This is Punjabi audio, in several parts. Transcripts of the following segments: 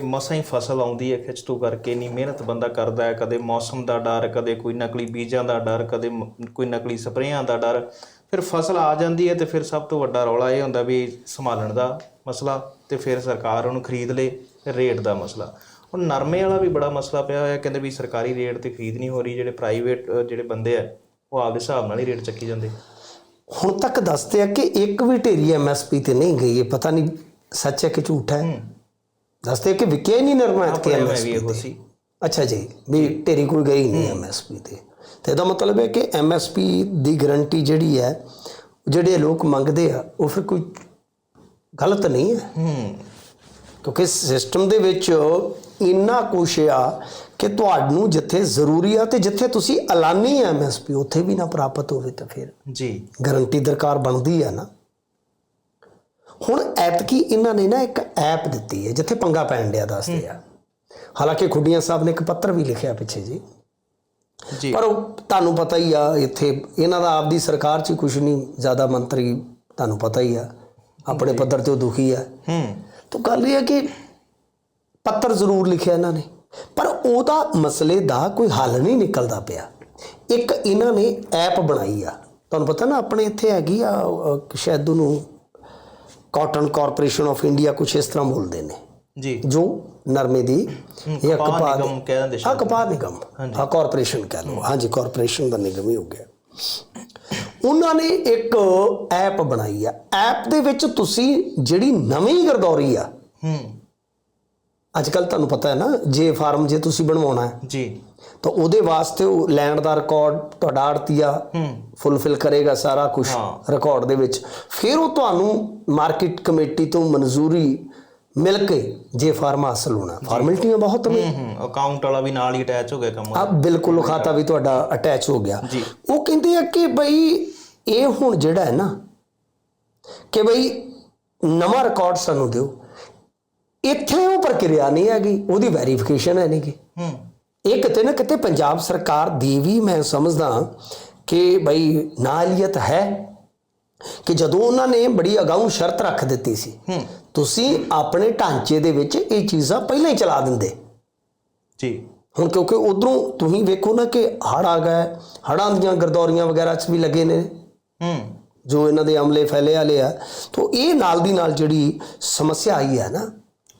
ਮਸਾਂ ਹੀ ਫਸਲ ਆਉਂਦੀ ਹੈ ਖਿੱਚਤੂ ਕਰਕੇ ਨਹੀਂ ਮਿਹਨਤ ਬੰਦਾ ਕਰਦਾ ਹੈ ਕਦੇ ਮੌਸਮ ਦਾ ਡਰ ਕਦੇ ਕੋਈ ਨਕਲੀ ਬੀਜਾਂ ਦਾ ਡਰ ਕਦੇ ਕੋਈ ਨਕਲੀ ਸਪਰੇਆਂ ਦਾ ਡਰ। ਫਿਰ ਫਸਲ ਆ ਜਾਂਦੀ ਹੈ ਤੇ ਫਿਰ ਸਭ ਤੋਂ ਵੱਡਾ ਰੌਲਾ ਇਹ ਹੁੰਦਾ ਵੀ ਸੰਭਾਲਣ ਦਾ ਮਸਲਾ ਤੇ ਫਿਰ ਸਰਕਾਰ ਉਹਨੂੰ ਖਰੀਦ ਲੇ ਰੇਟ ਦਾ ਮਸਲਾ। ਹੁਣ ਨਰਮੇ ਵਾਲਾ ਵੀ ਬੜਾ ਮਸਲਾ ਪਿਆ ਹੋਇਆ ਕਹਿੰਦੇ ਵੀ ਸਰਕਾਰੀ ਰੇਟ ਤੇ ਖਰੀਦ ਨਹੀਂ ਹੋ ਰਹੀ ਜਿਹੜੇ ਪ੍ਰਾਈਵੇਟ ਜਿਹੜੇ ਬੰਦੇ ਆ ਉਹ ਆਪਦੇ ਹਿਸਾਬ ਨਾਲ ਹੀ ਰੇਟ ਚੱਕੀ ਜਾਂਦੇ। ਹੁਣ ਤੱਕ ਦੱਸਦੇ ਆ ਕਿ ਇੱਕ ਵੀ ਢੇਰੀ ਐਮਐਸਪੀ ਤੇ ਨਹੀਂ ਗਈ ਇਹ ਪਤਾ ਨਹੀਂ ਸੱਚ ਹੈ ਕਿ ਝੂਠ ਹੈ। ਦੱਸਦੇ ਆ ਕਿ ਵਿਕਿਆ ਹੀ ਨਹੀਂ ਨਰਮਾ ਐਤਕੀ ਆਪਣੇ ਮੈਂ ਵੀ ਐਮਐਸਪੀ ਅੱਛਾ ਜੀ ਵੀ ਢੇਰੀ ਕੋਈ ਗਈ ਨਹੀਂ ਐਮਐਸਪੀ ਤੇ ਤੇ ਇਹਦਾ ਮਤਲਬ ਹੈ ਕਿ ਐਮਐਸਪੀ ਦੀ ਗਾਰੰਟੀ ਜਿਹੜੀ ਹੈ ਜਿਹੜੇ ਲੋਕ ਮੰਗਦੇ ਆ ਉਹ ਫਿਰ ਕੋਈ ਗਲਤ ਨਹੀਂ ਹੈ ਹੂੰ ਕਿਉਂਕਿ ਸਿਸਟਮ ਦੇ ਵਿੱਚ ਇੰਨਾ ਕੁਛ ਆ ਕਿ ਤੁਹਾਨੂੰ ਜਿੱਥੇ ਜ਼ਰੂਰੀ ਆ ਤੇ ਜਿੱਥੇ ਤੁਸੀਂ ਐਲਾਨੀ ਐਮਐਸਪੀ ਉੱਥੇ ਵੀ ਨਾ ਪ੍ਰਾਪਤ ਹੋਵੇ ਤਾਂ ਫਿਰ ਜੀ ਗਾਰੰਟੀ ਦਰਕਾਰ ਬਣਦੀ ਹੈ ਨਾ ਹੁਣ ਐਤਕੀ ਇਹਨਾਂ ਨੇ ਨਾ ਇੱਕ ਐਪ ਦਿੱਤੀ ਹੈ ਜਿੱਥੇ ਪੰਗਾ ਪੈਣ ਡਿਆ ਦੱਸਦੇ ਆ ਹਾਲਾਂਕਿ ਖੁੱਡੀਆਂ ਸਾਹਿਬ ਨੇ ਇੱਕ ਪੱਤਰ ਵੀ ਲਿਖਿਆ ਪਿੱਛੇ ਜੀ। ਜੀ। ਪਰ ਤੁਹਾਨੂੰ ਪਤਾ ਹੀ ਆ ਇੱਥੇ ਇਹਨਾਂ ਦਾ ਆਪਦੀ ਸਰਕਾਰ 'ਚ ਕੁਝ ਨਹੀਂ ਜ਼ਿਆਦਾ ਮੰਤਰੀ ਤੁਹਾਨੂੰ ਪਤਾ ਹੀ ਆ ਆਪਣੇ ਪੱਧਰ ਤੇ ਉਹ ਦੁਖੀ ਆ। ਹੂੰ। ਤਾਂ ਗੱਲ ਇਹ ਹੈ ਕਿ ਪੱਤਰ ਜ਼ਰੂਰ ਲਿਖਿਆ ਇਹਨਾਂ ਨੇ ਪਰ ਉਹਦਾ ਮਸਲੇ ਦਾ ਕੋਈ ਹੱਲ ਨਹੀਂ ਨਿਕਲਦਾ ਪਿਆ। ਇੱਕ ਇਹਨਾਂ ਨੇ ਐਪ ਬਣਾਈ ਆ। ਤੁਹਾਨੂੰ ਪਤਾ ਨਾ ਆਪਣੇ ਇੱਥੇ ਹੈਗੀ ਆ ਸ਼ਾਇਦ ਉਹਨੂੰ ਕਾਟਨ ਕਾਰਪੋਰੇਸ਼ਨ ਆਫ ਇੰਡੀਆ ਕੁਛ ਇਸ ਤਰ੍ਹਾਂ ਬੋਲਦੇ ਨੇ। ਜੀ। ਜੋ ਨਰਮੇ ਦੀ ਜਾਂ ਕਪਾਹ ਨਿਗਮ ਕਹਿ ਦਿੰਦੇ ਹਾਂ ਕਪਾਹ ਨਿਗਮ। ਹਾਂ ਕਾਰਪੋਰੇਸ਼ਨ ਕਹ ਲਓ। ਹਾਂਜੀ ਕਾਰਪੋਰੇਸ਼ਨ ਦਾ ਨਿਗਮ ਹੀ ਹੋ ਗਿਆ। ਉਹਨਾਂ ਨੇ ਇੱਕ ਐਪ ਬਣਾਈ ਆ। ਐਪ ਦੇ ਵਿੱਚ ਤੁਸੀਂ ਜਿਹੜੀ ਨਵੀਂ ਗਰਦੌਰੀ ਆ ਹੂੰ। ਅੱਜ ਕੱਲ ਤੁਹਾਨੂੰ ਪਤਾ ਹੈ ਨਾ ਜੇ ਫਾਰਮ ਜੇ ਤੁਸੀਂ ਬਣਵਾਉਣਾ ਹੈ। ਜੀ। ਤਾਂ ਉਹਦੇ ਵਾਸਤੇ ਉਹ ਲੈਂਡ ਦਾ ਰਿਕਾਰਡ ਤੁਹਾਡਾ ਆੜਤੀਆ ਫੁੱਲਫਿਲ ਕਰੇਗਾ ਸਾਰਾ ਕੁਝ। ਰਿਕਾਰਡ ਦੇ ਵਿੱਚ। ਫਿਰ ਉਹ ਤੁਹਾਨੂੰ ਮਾਰਕੀਟ ਕਮੇਟੀ ਤੋਂ ਮਨਜ਼ੂਰੀ ਮਿਲ ਕੇ ਜੇ ਫਾਰਮ ਹਾਸਲ ਹੋਣਾ। ਫਾਰਮੈਲਿਟੀਆਂ ਬਹੁਤ ਨੇ। ਅਕਾਊਂਟ ਵਾਲਾ ਵੀ ਨਾਲ ਹੀ ਅਟੈਚ ਹੋ ਗਿਆ ਕੰਮ ਆ ਬਿਲਕੁਲ ਖਾਤਾ ਵੀ ਤੁਹਾਡਾ ਅਟੈਚ ਹੋ ਗਿਆ। ਉਹ ਕਹਿੰਦੇ ਆ ਕਿ ਬਈ ਇਹ ਹੁਣ ਜਿਹੜਾ ਹੈ ਨਾ ਕਿ ਬਈ ਨਵਾਂ ਰਿਕਾਰਡ ਸਾਨੂੰ ਦਿਓ। ਇੱਥੇ ਉਹ ਪ੍ਰਕਿਰਿਆ ਨਹੀਂ ਹੈਗੀ ਉਹਦੀ ਵੈਰੀਫਿਕੇਸ਼ਨ ਹੈ ਨਹੀਂ ਗੀ। ਹੂੰ। ਇਹ ਕਿਤੇ ਨਾ ਕਿਤੇ ਪੰਜਾਬ ਸਰਕਾਰ ਦੀ ਵੀ ਮੈਂ ਸਮਝਦਾ ਕਿ ਬਈ ਨਾਲੀਅਤ ਹੈ ਕਿ ਜਦੋਂ ਉਹਨਾਂ ਨੇ ਬੜੀ ਅਗਾਊਂ ਸ਼ਰਤ ਰੱਖ ਦਿੱਤੀ ਸੀ ਤੁਸੀਂ ਆਪਣੇ ਢਾਂਚੇ ਦੇ ਵਿੱਚ ਇਹ ਚੀਜ਼ਾਂ ਪਹਿਲਾਂ ਹੀ ਚਲਾ ਦਿੰਦੇ। ਜੀ। ਹੁਣ ਕਿਉਂਕਿ ਉਧਰੋਂ ਤੁਸੀਂ ਵੇਖੋ ਨਾ ਕਿ ਹੜ ਆ ਗਏ ਹੜਾਂ ਦੀਆਂ ਗਰਦੌਰੀਆਂ ਵਗੈਰਾ 'ਚ ਵੀ ਲੱਗੇ ਨੇ। ਹੂੰ। ਜੋ ਇਹਨਾਂ ਦੇ ਅਮਲੇ ਫੈਲੇ ਵਾਲੇ ਆ। ਤੋਂ ਇਹ ਨਾਲ ਦੀ ਨਾਲ ਜਿਹੜੀ ਸਮੱਸਿਆ ਆਈ ਹੈ ਨਾ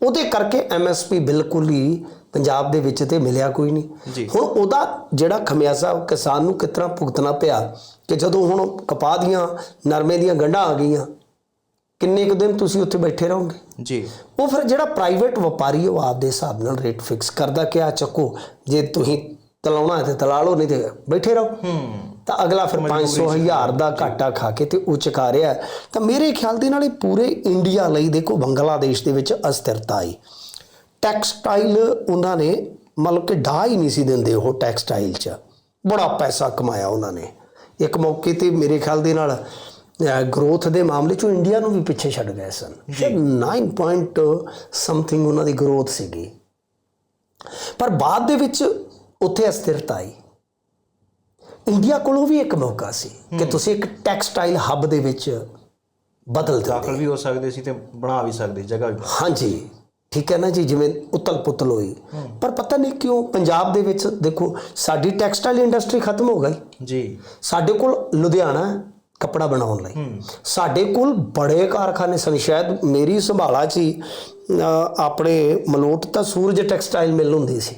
ਉਹਦੇ ਕਰਕੇ ਐਮਐਸਪੀ ਬਿਲਕੁਲ ਹੀ ਪੰਜਾਬ ਦੇ ਵਿੱਚ ਤੇ ਮਿਲਿਆ ਕੋਈ। ਨਹੀਂ। ਹੁਣ ਉਹਦਾ ਜਿਹੜਾ ਖਮਿਆਜ਼ਾ ਕਿਸਾਨ ਨੂੰ ਤਰ੍ਹਾਂ ਭੁਗਤਣਾ ਪਿਆ? ਕਿ ਜਦੋਂ ਹੁਣ ਕਪਾਹ ਦੀਆਂ ਨਰਮੇ ਦੀਆਂ ਗੰਢਾਂ ਆ ਗਈਆਂ ਕਿੰਨੇ ਕੁ ਦਿਨ ਤੁਸੀਂ ਉੱਥੇ ਬੈਠੇ ਰਹੋਗੇ? ਜੀ। ਉਹ ਫਿਰ ਜਿਹੜਾ ਪ੍ਰਾਈਵੇਟ ਵਪਾਰੀ ਉਹ ਆਪਦੇ ਹਿਸਾਬ ਨਾਲ ਰੇਟ ਫਿਕਸ ਕਰਦਾ ਕਿ ਆ ਚੱਕੋ ਜੇ ਤੁਸੀਂ ਤਲਾਉਣਾ ਤੇ ਤਲਾ ਲਓ ਨਹੀਂ ਤੇ ਬੈਠੇ ਰਹੋ। ਹੂੰ। ਤਾਂ ਅਗਲਾ ਫਿਰ 500 ਹਜ਼ਾਰ ਦਾ ਘਾਟਾ ਖਾ ਕੇ ਤੇ ਉਹ ਚੁਕਾ ਰਿਹਾ। ਤਾਂ ਮੇਰੇ ਖਿਆਲ ਦੇ ਨਾਲ ਇਹ ਪੂਰੇ ਇੰਡੀਆ ਲਈ ਦੇਖੋ ਬੰਗਲਾਦੇਸ਼ ਦੇ ਵਿੱਚ ਅਸਥਿਰਤਾ ਆਈ। ਟੈਕਸਟਾਈਲ ਉਹਨਾਂ ਨੇ ਮਤਲਬ ਕਿ ਢਾਹ ਹੀ ਨਹੀਂ ਸੀ ਦਿੰਦੇ ਉਹ ਟੈਕਸਟਾਈਲ 'ਚ। ਬੜਾ ਪੈਸਾ ਕਮਾਇਆ ਉਹਨਾਂ ਨੇ। ਇੱਕ ਮੌਕੇ ਤੇ ਮੇਰੇ ਖਿਆਲ ਦੇ ਨਾਲ ਗਰੋਥ ਦੇ ਮਾਮਲੇ 'ਚ ਇੰਡੀਆ ਨੂੰ ਵੀ ਪਿੱਛੇ ਛੱਡ ਗਏ ਸਨ। ਤੇ 9 ਪੁਆਇੰਟ ਸਮਥਿੰਗ ਉਹਨਾਂ ਦੀ ਗਰੋਥ ਸੀਗੀ। ਪਰ ਬਾਅਦ ਦੇ ਵਿੱਚ ਉੱਥੇ ਅਸਥਿਰਤਾ ਆਈ। ਇੰਡੀਆ ਕੋਲੋਂ ਵੀ ਇੱਕ ਮੌਕਾ ਸੀ ਕਿ ਤੁਸੀਂ ਇੱਕ ਟੈਕਸਟਾਈਲ ਹੱਬ ਦੇ ਵਿੱਚ ਬਦਲ ਦਿੰਦੇ। ਦਾਖਲ ਵੀ ਹੋ ਸਕਦੇ ਸੀ ਤੇ ਬਣਾ ਵੀ ਸਕਦੇ ਜਗ੍ਹਾ ਵੀ ਹਾਂਜੀ। ਠੀਕ ਹੈ ਨਾ ਜੀ ਜਿਵੇਂ ਉਤਲ ਪੁਤਲ ਹੋਈ। ਪਰ ਪਤਾ ਨਹੀਂ ਕਿਉਂ ਪੰਜਾਬ ਦੇ ਵਿੱਚ ਦੇਖੋ ਸਾਡੀ ਟੈਕਸਟਾਈਲ ਇੰਡਸਟਰੀ ਖਤਮ ਹੋ ਗਈ। ਜੀ। ਸਾਡੇ ਕੋਲ ਲੁਧਿਆਣਾ ਕੱਪੜਾ ਬਣਾਉਣ ਲਈ। ਸਾਡੇ ਕੋਲ ਬੜੇ ਕਾਰਖਾਨੇ ਸਨ। ਸ਼ਾਇਦ ਮੇਰੀ ਸੰਭਾਲਾ 'ਚ ਆਪਣੇ ਮਲੋਟ ਤਾਂ ਸੂਰਜ ਟੈਕਸਟਾਈਲ ਮਿਲ ਹੁੰਦੀ ਸੀ।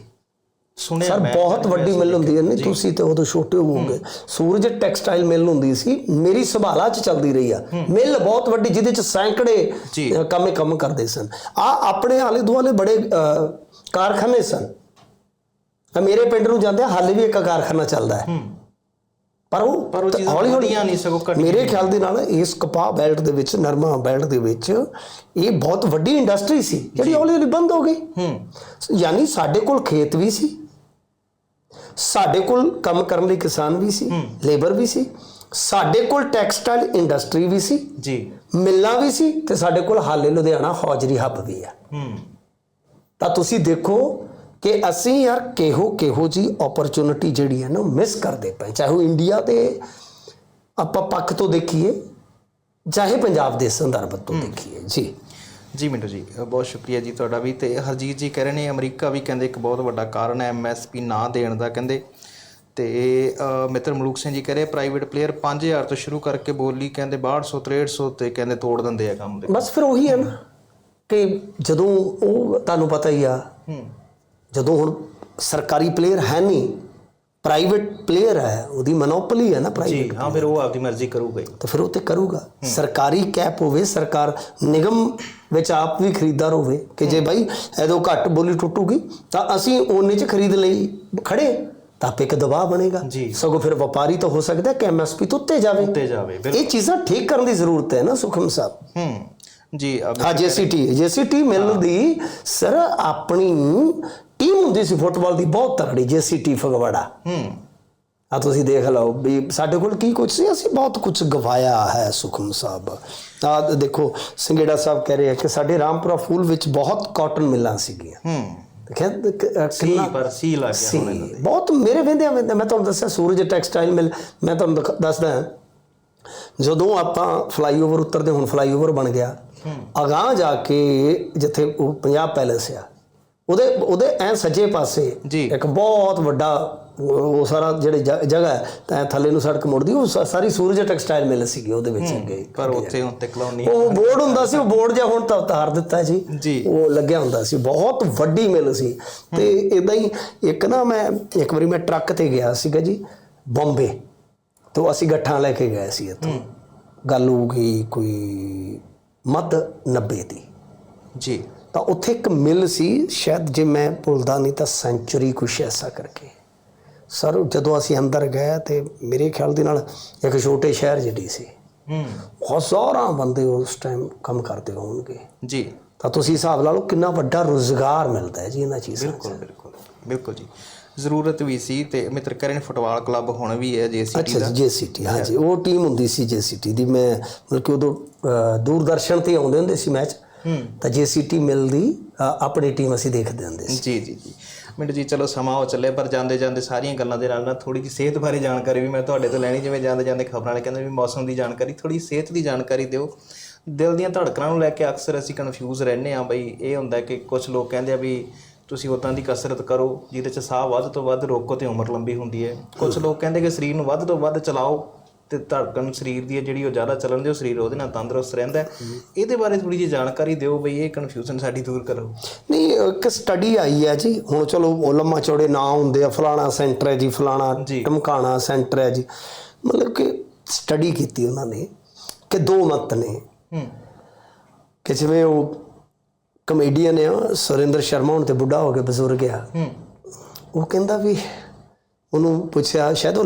ਸੁਣਿਆ ਸਰ ਬਹੁਤ ਵੱਡੀ ਮਿਲ ਹੁੰਦੀ ਹੈ ਨਹੀਂ ਤੁਸੀਂ ਤੇ ਉਦੋਂ ਛੋਟੇ ਹੋਵੋਗੇ। ਸੂਰਜ ਟੈਕਸਟਾਈਲ ਮਿਲ ਹੁੰਦੀ ਸੀ ਮੇਰੀ ਸੰਭਾਲਾ 'ਚ ਚੱਲਦੀ ਰਹੀ ਆ। ਮਿਲ ਬਹੁਤ ਵੱਡੀ ਜਿਹਦੇ 'ਚ ਸੈਂਕੜੇ ਕੰਮੇ ਕੰਮ ਕਰਦੇ ਸਨ। ਆ ਆਪਣੇ ਆਲੇ ਦੁਆਲੇ ਬੜੇ ਕਾਰਖਾਨੇ ਸਨ। ਮੇਰੇ ਪਿੰਡ ਨੂੰ ਜਾਂਦੇ ਹਾਲੇ ਵੀ ਇੱਕ ਕਾਰਖਾਨਾ ਚੱਲਦਾ ਹੈ। ਪਰ ਉਹ ਪਰ ਉਹ ਚੀਜ਼ਾਂ ਹੌਲੀ ਹੌਲੀ ਨਹੀਂ, ਸਗੋਂ ਘਟੀਆਂ ਮੇਰੇ ਖਿਆਲ ਦੇ ਨਾਲ ਇਸ ਕਪਾਹ ਬੈਲਟ ਦੇ ਵਿੱਚ ਨਰਮਾ ਬੈਲਟ ਦੇ ਵਿੱਚ ਇਹ ਬਹੁਤ ਵੱਡੀ ਇੰਡਸਟਰੀ ਸੀ ਜਿਹੜੀ ਹੌਲੀ ਹੌਲੀ ਬੰਦ ਹੋ ਗਈ। ਹੂੰ। ਯਾਨੀ ਸਾਡੇ ਕੋਲ ਖੇਤ ਵੀ ਸੀ। ਸਾਡੇ ਕੋਲ ਕੰਮ ਕਰਨ ਲਈ ਕਿਸਾਨ ਵੀ ਸੀ ਲੇਬਰ ਵੀ ਸੀ ਸਾਡੇ ਕੋਲ ਟੈਕਸਟਾਈਲ ਇੰਡਸਟਰੀ ਵੀ ਸੀ ਜੀ। ਮਿੱਲਾਂ ਵੀ ਸੀ ਤੇ ਸਾਡੇ ਕੋਲ ਹਾਲੇ ਲੁਧਿਆਣਾ ਹੌਜਰੀ ਹੱਬ ਵੀ ਆ। ਹੂੰ। ਤਾਂ ਤੁਸੀਂ ਦੇਖੋ ਕਿ ਅਸੀਂ ਯਾਰ ਕਿਹੋ ਕਿਹੋ ਜੀ ਓਪਰਚੁਨਿਟੀ ਜਿਹੜੀ ਹੈ ਨਾ ਮਿਸ ਕਰਦੇ ਪਏ ਚਾਹੇ ਉਹ ਇੰਡੀਆ ਦੇ ਆਪਾਂ ਪੱਖ ਤੋਂ ਦੇਖੀਏ ਚਾਹੇ ਪੰਜਾਬ ਦੇ ਸੰਦਰਭ ਤੋਂ ਦੇਖੀਏ ਜੀ। ਜੀ ਮਿੰਟੂ ਜੀ। ਬਹੁਤ ਸ਼ੁਕਰੀਆ ਜੀ ਤੁਹਾਡਾ ਵੀ ਤੇ ਹਰਜੀਤ ਜੀ ਕਹਿ ਰਹੇ ਨੇ ਅਮਰੀਕਾ ਵੀ ਕਹਿੰਦੇ ਇੱਕ ਬਹੁਤ ਵੱਡਾ ਕਾਰਨ ਹੈ ਐਮਐਸਪੀ ਨਾ ਦੇਣ ਦਾ ਕਹਿੰਦੇ। ਤੇ ਮਿੱਤਰ ਮਲੂਕ ਸਿੰਘ ਜੀ ਕਹਿ ਰਹੇ ਪ੍ਰਾਈਵੇਟ ਪਲੇਅਰ 5000 ਤੋਂ ਸ਼ੁਰੂ ਕਰਕੇ ਬੋਲੀ ਕਹਿੰਦੇ 6200 6300 ਤੇ ਕਹਿੰਦੇ ਤੋੜ ਦਿੰਦੇ ਆ ਕੰਮ ਦੇ ਬਸ ਫਿਰ ਉਹੀ ਹੈ ਨਾ ਕਿ ਜਦੋਂ ਉਹ ਤੁਹਾਨੂੰ ਪਤਾ ਹੀ ਆ ਹੂੰ। ਜਦੋਂ ਹੁਣ ਸਰਕਾਰੀ ਪਲੇਅਰ ਹੈ ਨਹੀਂ ਪ੍ਰਾਈਵੇਟ ਪਲੇਅਰ ਹੈ ਉਹਦੀ ਮੋਨੋਪੋਲੀ ਹੈ ਨਾ ਪ੍ਰਾਈਵੇਟ ਜੀ ਹਾਂ ਫਿਰ ਉਹ ਆਪਦੀ ਮਰਜ਼ੀ ਕਰੂਗਾ ਤਾਂ ਫਿਰ ਉਹ ਤੇ ਕਰੂਗਾ। ਸਰਕਾਰੀ ਕੈਪ ਹੋਵੇ ਸਰਕਾਰ ਨਿਗਮ ਵਿੱਚ ਆਪ ਵੀ ਖਰੀਦਦਾਰ ਹੋਵੇ ਕਿ ਜੇ ਭਾਈ ਐਦੋਂ ਘੱਟ ਬੋਲੀ ਟੁੱਟੂਗੀ ਤਾਂ ਅਸੀਂ ਉਹਨੇ ਚ ਖਰੀਦ ਲਈ ਖੜੇ। ਤਾਂ ਇੱਕ ਦਬਾਅ ਬਣੇਗਾ। ਸਗੋਂ ਫਿਰ ਵਪਾਰੀ ਤਾਂ ਹੋ ਸਕਦਾ ਕਿ ਐਮਐਸਪੀ ਤੋਂ ਉੱਤੇ ਜਾਵੇ। ਉੱਤੇ ਜਾਵੇ ਇਹ ਚੀਜ਼ਾਂ ਠੀਕ ਕਰਨ ਦੀ ਜ਼ਰੂਰਤ ਹੈ ਨਾ ਸੁਖਮ ਸਾਹਿਬ। ਹੂੰ ਜੀ ਹਾਂ ਜੇਸੀਟੀ ਜੇਸੀਟੀ ਮਿਲ ਦੀ ਸਰ ਆਪਣੀ ਟੀਮ ਹੁੰਦੀ ਸੀ ਫੁੱਟਬਾਲ ਦੀ? ਬਹੁਤ ਤਕੜੀ ਜੇਸੀਟੀ ਫਗਵਾੜਾ। ਹੂੰ। ਆ ਤੁਸੀਂ ਦੇਖ ਲਓ ਵੀ ਸਾਡੇ ਕੋਲ ਕੀ ਕੁਝ ਸੀ? ਅਸੀਂ ਬਹੁਤ ਕੁਝ ਗਵਾਇਆ ਹੈ ਸੁਖਮ ਸਾਹਿਬ। ਆ ਦੇਖੋ ਸਿੰਗੇੜਾ ਸਾਹਿਬ ਕਹਿ ਰਹੇ ਆ ਕਿ ਸਾਡੇ ਰਾਮਪੁਰਾ ਫੂਲ ਵਿੱਚ ਬਹੁਤ ਕਾਟਨ ਮਿਲਾਂ ਸੀਗੀਆਂ। ਹੂੰ। ਕਿੰਨਾ ਪਰ ਸੀ ਲੱਗ ਗਿਆ ਹੁਣ ਇਹਨਾਂ ਦੇ। ਬਹੁਤ ਮੇਰੇ ਵੇਂਦਿਆਂ ਵੇਂਦਿਆਂ ਮੈਂ ਤੁਹਾਨੂੰ ਦੱਸਿਆ ਸੂਰਜ ਟੈਕਸਟਾਈਲ ਮਿਲ ਮੈਂ ਤੁਹਾਨੂੰ ਦੱਸਦਾ ਜਦੋਂ ਆਪਾਂ ਫਲਾਈਓਵਰ ਉਤਰਦੇ ਹੁਣ ਫਲਾਈਓਵਰ ਬਣ ਗਿਆ। ਅਗਾਹ ਜਾ ਕੇ ਜਿੱਥੇ ਉਹ ਪੰਜਾਬ ਪੈਲੇਸ ਆ ਉਹਦੇ ਉਹਦੇ ਐ ਸੱਜੇ ਪਾਸੇ ਜੀ। ਇੱਕ ਬਹੁਤ ਵੱਡਾ ਉਹ ਸਾਰਾ ਜਿਹੜੇ ਜ- ਜਗ੍ਹਾ ਹੈ ਤਾਂ ਥੱਲੇ ਨੂੰ ਸੜਕ ਮੁੜਦੀ ਉਹ ਸਾਰੀ ਸੂਰਜ ਟੈਕਸਟਾਈਲ ਮਿਲ ਸੀਗੀ ਉਹਦੇ ਵਿੱਚ ਅੱਗੇ। ਪਰ ਉੱਥੇ ਹੁਣ ਤੇ ਕਲੋਨੀ ਉਹ ਬੋਰਡ ਹੁੰਦਾ ਸੀ ਉਹ ਬੋਰਡ ਜਿਹਾ ਹੁਣ ਤਾਂ ਉਤਾਰ ਦਿੱਤਾ ਜੀ। ਜੀ। ਉਹ ਲੱਗਿਆ ਹੁੰਦਾ ਸੀ ਬਹੁਤ ਵੱਡੀ ਮਿਲ ਸੀ। ਤੇ ਇਦਾਂ ਹੀ ਇੱਕ ਨਾ ਮੈਂ ਇੱਕ ਵਾਰੀ ਮੈਂ ਟਰੱਕ ਤੇ ਗਿਆ ਸੀਗਾ ਜੀ ਬੰਬੇ। ਤੋਂ ਅਸੀਂ ਗੱਠਾਂ ਲੈ ਕੇ ਗਏ ਸੀ ਇੱਥੋਂ। ਗੱਲ ਹੋ ਗਈ ਕੋਈ ਮੱਧ 90 ਦੀ। ਜੀ। ਤਾਂ ਉੱਥੇ ਇੱਕ ਮਿਲ ਸੀ ਸ਼ਾਇਦ ਜੇ ਮੈਂ ਭੁੱਲਦਾ ਨਹੀਂ ਤਾਂ ਸੈਂਚੁਰੀ ਕੁਛ ਐਸਾ ਕਰਕੇ। ਸਰ ਜਦੋਂ ਅਸੀਂ ਅੰਦਰ ਗਏ ਤੇ ਮੇਰੇ ਖਿਆਲ ਦੇ ਨਾਲ ਇੱਕ ਛੋਟੇ ਸ਼ਹਿਰ ਜਿਹੜੀ ਸੀ ਹੂੰ। ਹਜ਼ਾਰਾਂ ਬੰਦੇ ਉਸ ਟਾਈਮ ਕੰਮ ਕਰਦੇ ਹੋਣਗੇ। ਜੀ। ਤਾਂ ਤੁਸੀਂ ਹਿਸਾਬ ਲਾ ਲਓ ਕਿੰਨਾ ਵੱਡਾ ਰੋਜ਼ਗਾਰ ਮਿਲਦਾ ਹੈ ਜੀ ਇਹਨਾਂ ਚੀਜ਼ਾਂ ਬਿਲਕੁਲ ਬਿਲਕੁਲ ਬਿਲਕੁਲ ਜੀ। ਜ਼ਰੂਰਤ ਵੀ ਸੀ ਤੇ ਮਿੱਤਰ ਕਰਨ ਫੁੱਟਬਾਲ ਕਲੱਬ ਹੁਣ ਵੀ ਹੈ ਜੇਸੀਟੀ ਅੱਛਾ ਦਾ। ਜੀ। ਜੇਸੀਟੀ ਹਾਂਜੀ ਉਹ ਟੀਮ ਹੁੰਦੀ ਸੀ ਜੇਸੀਟੀ ਦੀ। ਮੈਂ ਮਤਲਬ ਕਿ ਉਦੋਂ ਦੂਰਦਰਸ਼ਨ ਤੇ ਆਉਂਦੇ ਹੁੰਦੇ ਸੀ ਮੈਚ। ਤਾਂ ਜੇਸੀਟੀ ਮਿਲਦੀ ਅ, ਆਪਣੀ ਟੀਮ ਅਸੀਂ ਦੇਖਦੇ ਹੁੰਦੇ ਸੀ। ਜੀ ਜੀ ਜੀ। ਮਿੰਟ ਜੀ ਚਲੋ ਸਮਾਂ ਹੋ ਚੱਲੇ ਪਰ ਜਾਂਦੇ ਜਾਂਦੇ ਸਾਰੀਆਂ ਗੱਲਾਂ ਦੇ ਨਾਲ ਨਾਲ ਥੋੜੀ ਜਿਹੀ ਸਿਹਤ ਬਾਰੇ ਜਾਣਕਾਰੀ ਵੀ ਮੈਂ ਤੁਹਾਡੇ ਤੋਂ ਲੈਣੀ ਜਿਵੇਂ ਜਾਂਦੇ ਜਾਂਦੇ ਖਬਰਾਂ ਵਾਲੇ ਕਹਿੰਦੇ ਵੀ ਮੌਸਮ ਦੀ ਜਾਣਕਾਰੀ ਥੋੜੀ ਸਿਹਤ ਦੀ ਜਾਣਕਾਰੀ ਦਿਓ। ਦਿਲ ਦੀਆਂ ਧੜਕਣਾਂ ਨੂੰ ਲੈ ਕੇ ਅਕਸਰ ਅਸੀਂ ਕਨਫਿਊਜ਼ ਰਹਿੰਦੇ ਆ ਬਈ ਇਹ ਹੁੰਦਾ ਕਿ ਕੁਝ ਲੋਕ ਕਹਿੰਦੇ ਆ ਵੀ ਤੁਸੀਂ ਉਦਾਂ ਦੀ ਕਸਰਤ ਕਰੋ ਜਿਹਦੇ ਚ ਸਾਹ ਵੱਧ ਤੋਂ ਵੱਧ ਰੋਕੋ ਤੇ ਉਮਰ ਲੰਬੀ ਹੁੰਦੀ ਹੈ। ਕੁਝ ਲੋਕ ਕਹਿੰਦੇ ਕਿ ਸਰੀਰ ਨੂੰ ਵੱਧ ਤੋਂ ਵੱਧ ਚਲਾਓ ਤੇ ਧੜਕਣ ਸਰੀਰ ਦੀ ਹੈ ਜਿਹੜੀ ਉਹ ਜ਼ਿਆਦਾ ਚੱਲਣ ਦਿਓ ਸਰੀਰ ਉਹਦੇ ਨਾਲ ਤੰਦਰੁਸਤ ਰਹਿੰਦਾ। ਇਹਦੇ ਬਾਰੇ ਥੋੜੀ ਜਿਹੀ ਜਾਣਕਾਰੀ ਦਿਓ ਬਈ ਇਹ ਕਨਫਿਊਜ਼ਨ ਸਾਡੀ ਦੂਰ ਕਰੋ। ਨਹੀਂ ਇੱਕ ਸਟੱਡੀ ਆਈ ਹੈ ਜੀ। ਹੁਣ ਚਲੋ ਲੰਮਾ ਚੌੜੇ ਨਾਂ ਹੁੰਦੇ ਆ। ਫਲਾਣਾ ਸੈਂਟਰ ਹੈ ਜੀ ਫਲਾਣਾ। ਟਮਕਾਣਾ ਸੈਂਟਰ ਹੈ ਜੀ। ਮਤਲਬ ਕਿ ਸਟੱਡੀ ਕੀਤੀ ਉਹਨਾਂ ਨੇ ਕਿ ਦੋ ਮਤ ਨੇ। ਹੂੰ। ਕਿ ਜਿਵੇਂ ਉਹ ਕਮੇਡੀਅਨ ਆ ਸੁਰਿੰਦਰ ਸ਼ਰਮਾ ਹੁਣ ਤੇ ਬੁੱਢਾ ਹੋ ਕੇ ਬਜ਼ੁਰਗ ਆ। ਹੂੰ। ਉਹ ਕਹਿੰਦਾ ਵੀ ਉਹਨੂੰ ਪੁੱਛਿਆ ਸ਼ਾਇਦ